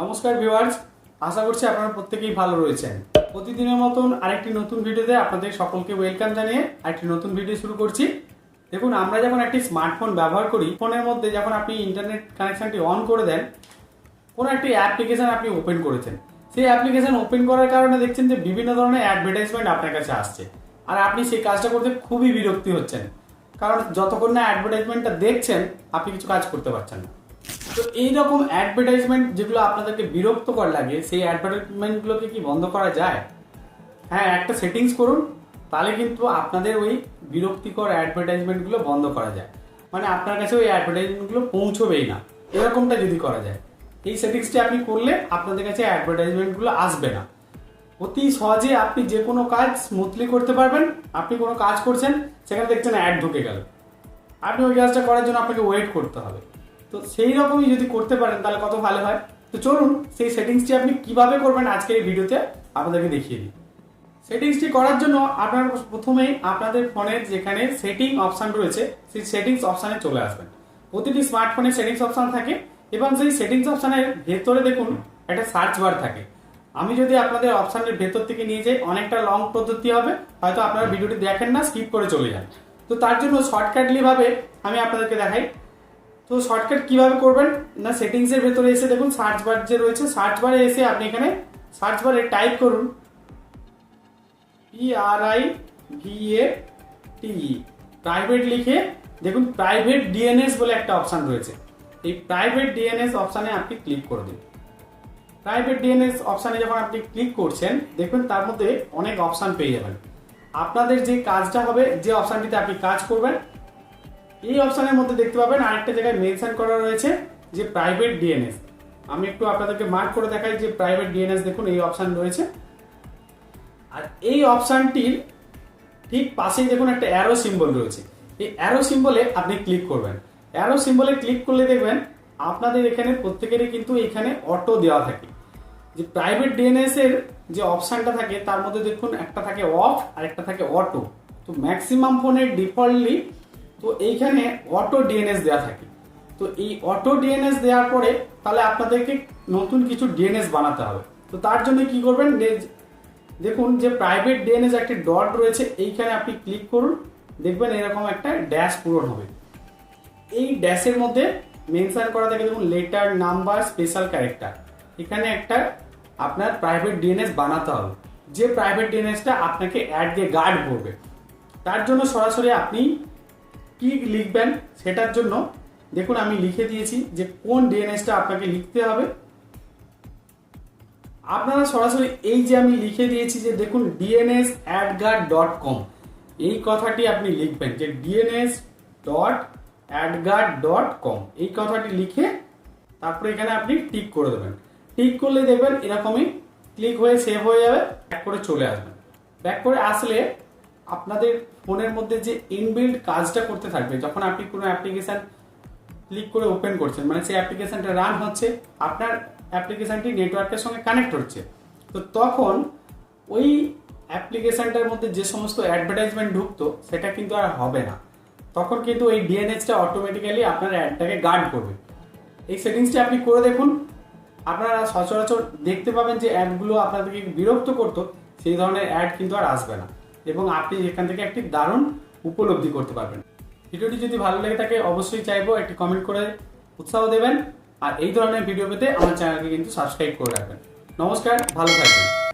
নমস্কার ভিউয়ার্স, আশা করছি আপনারা প্রত্যেকেই ভালো রয়েছেন। প্রতিদিনের মতন আরেকটি নতুন ভিডিওতে আপনাদের সকলকে ওয়েলকাম জানিয়ে আরেকটি নতুন ভিডিও শুরু করছি। দেখুন, আমরা যখন একটি স্মার্টফোন ব্যবহার করি, ফোনের মধ্যে যখন আপনি ইন্টারনেট কানেকশনটি অন করে দেন, কোনো একটি অ্যাপ্লিকেশন আপনি ওপেন করেছেন। সেই অ্যাপ্লিকেশন ওপেন করার কারণে দেখছেন যে বিভিন্ন ধরনের অ্যাডভার্টাইজমেন্ট আপনার কাছে আসছে। আর আপনি সেই কাজটা করতে খুবই বিরক্তি হচ্ছেন। কারণ যতক্ষণ না অ্যাডভার্টাইজমেন্টটা দেখছেন, আপনি কিছু কাজ করতে পারছেন না। তো এইরকম অ্যাডভার্টাইজমেন্ট যেগুলো আপনাদেরকে বিরক্তকর লাগে, সেই অ্যাডভার্টাইজমেন্টগুলোকে কি বন্ধ করা যায়? হ্যাঁ একটা সেটিংস করুন, তাহলে কিন্তু আপনাদের ওই বিরক্তিকর অ্যাডভার্টাইজমেন্টগুলো বন্ধ করা যায়। মানে আপনার কাছে ওই অ্যাডভার্টাইজমেন্টগুলো পৌঁছবেই না। এরকমটা যদি করা যায়। এই সেটিংসটি আপনি করলে আপনাদের কাছে অ্যাডভার্টাইজমেন্টগুলো আসবে না। অতি সহজে আপনি যে কোনো কাজ স্মুথলি করতে পারবেন। আপনি কোনো কাজ করছেন, সেখানে দেখছেন অ্যাড ঢুকে গেল। আপনি ওই কাজটা করার জন্য আপনাকে ওয়েট করতে হবে। তো সেই রকমই যদি করতে পারেন, তাহলে কত ভালো হয়? তো চলুন, সেই সেটিংসটি আপনি কীভাবে করবেন আজকের এই ভিডিওতে আপনাদেরকে দেখিয়ে দিই। সেটিংসটি করার জন্য আপনার প্রথমেই আপনাদের ফোনের যেখানে সেটিং অপশান রয়েছে, সেই সেটিংস অপশানে চলে আসবেন। প্রতিটি স্মার্টফোনে সেটিংস অপশান থাকে এবং সেই সেটিংস অপশানের ভেতরে দেখুন, একটা সার্চ বার থাকে। আমি যদি আপনাদের অপশানের ভেতর থেকে নিয়ে যাই, অনেকটা লং পদ্ধতি হবে, হয়তো আপনারা ভিডিওটি দেখেন না, স্কিপ করে চলে যান। তো তার জন্য শর্টকাটলি ভাবে আমি আপনাদেরকে দেখাই। তো শর্টকাট কীভাবে করবেন? না সেটিংস এর ভেতরে এসে দেখুন সার্চ বার যে রয়েছে সার্চ বারে এসে আপনি এখানে সার্চ বারে টাইপ করুন P R I V A T private লিখে দেখুন প্রাইভেট ডিএনএস বলে একটা অপশন রয়েছে। এই প্রাইভেট ডিএনএস অপশানে আপনি ক্লিক করে দিন। প্রাইভেট ডিএনএস অপশানে যখন আপনি ক্লিক করছেন, দেখবেন তার মধ্যে অনেক অপশান পেয়ে যাবেন। আপনাদের যে কাজটা হবে, যে অপশানটিতে আপনি কাজ করবেন এই অপশানের মধ্যে দেখতে পাবেন আরেকটা জায়গায় মেনশন করা রয়েছে যে প্রাইভেট ডিএনএস আমি একটু আপনাদেরকে মার্ক করে দেখাই যে প্রাইভেট ডিএনএস দেখুন, এই অপশান রয়েছে। আর এই অপশানটির ঠিক পাশেই দেখুন একটা অ্যারো সিম্বল রয়েছে। এই অ্যারো সিম্বলে আপনি ক্লিক করবেন। অ্যারো সিম্বলে ক্লিক করলে দেখবেন আপনাদের এখানে প্রত্যেকেরই কিন্তু এখানে অটো দেওয়া থাকে। যে প্রাইভেট ডিএনএস এর যে অপশানটা থাকে, তার মধ্যে দেখুন একটা থাকে অফ আর একটা থাকে অটো তো ম্যাক্সিমাম ফোনের ডিফল্টলি তো এইখানে অটো ডিএনএস দেওয়া থাকে। তো এই অটো ডিএনএস দেওয়ার পরে তাহলে আপনাদেরকে নতুন কিছু ডিএনএস বানাতে হবে। তো তার জন্য কি করবেন দেখুন যে প্রাইভেট ডিএনএস একটি ডট রয়েছে, এইখানে আপনি ক্লিক করুন, দেখবেন এরকম একটা ড্যাশ পূরণ হবে। এই ড্যাশের মধ্যে মেনশন করা থাকে, দেখুন লেটার নাম্বার স্পেশাল ক্যারেক্টার এখানে একটা আপনার প্রাইভেট ডিএনএস বানাতে হবে। যে প্রাইভেট ডিএনএসটা আপনাকে অ্যাড দিয়ে গার্ড করবে। তার জন্য সরাসরি আপনি কি লিখবেন সেটার জন্য দেখুন, আমি লিখে দিয়েছি যে কোন ডিএনএসটা আপনাকে লিখতে হবে। আপনারা সরাসরি এই যে আমি লিখে দিয়েছি যে দেখুন ডিএনএস অ্যাডগার্ড ডট কম এই কথাটি আপনি লিখবেন যে DNS dot AdGuard dot com এই কথাটি লিখে তারপরে এখানে আপনি টিক করে দেবেন। টিক করলে দেখবেন এরকমই ক্লিক হয়ে সেভ হয়ে যাবে, ব্যাক করে চলে আসবেন। ব্যাক করে আসলে আপনাদের ফোনের মধ্যে যে ইনবিল্ড কাজটা করতে থাকবে, যখন আপনি কোনো অ্যাপ্লিকেশন ক্লিক করে ওপেন করছেন মানে সেই অ্যাপ্লিকেশনটা রান হচ্ছে, আপনার অ্যাপ্লিকেশনটি নেটওয়ার্কের সঙ্গে কানেক্ট হচ্ছে, তো তখন ওই অ্যাপ্লিকেশানটার মধ্যে যে সমস্ত অ্যাডভার্টাইজমেন্ট ঢুকতো, সেটা কিন্তু আর হবে না। তখন কিন্তু এই ডিএনএসটা অটোমেটিক্যালি আপনার অ্যাডটাকে গার্ড করবে। এই সেটিংসটি আপনি করে দেখুন, আপনারা সচরাচর দেখতে পাবেন যে অ্যাডগুলো আপনাদেরকে বিরক্ত করতো, সেই ধরনের অ্যাড কিন্তু আর আসবে না। এবং আপনি এখান থেকে একটি দারুণ উপলব্ধি করতে পারবেন। ভিডিওটি যদি ভালো লেগে থাকে, অবশ্যই চাইব একটি কমেন্ট করে উৎসাহ দেবেন। আর এই ধরনের ভিডিও পেতে আমার চ্যানেলকে কিন্তু সাবস্ক্রাইব করে রাখবেন। নমস্কার, ভালো থাকবেন।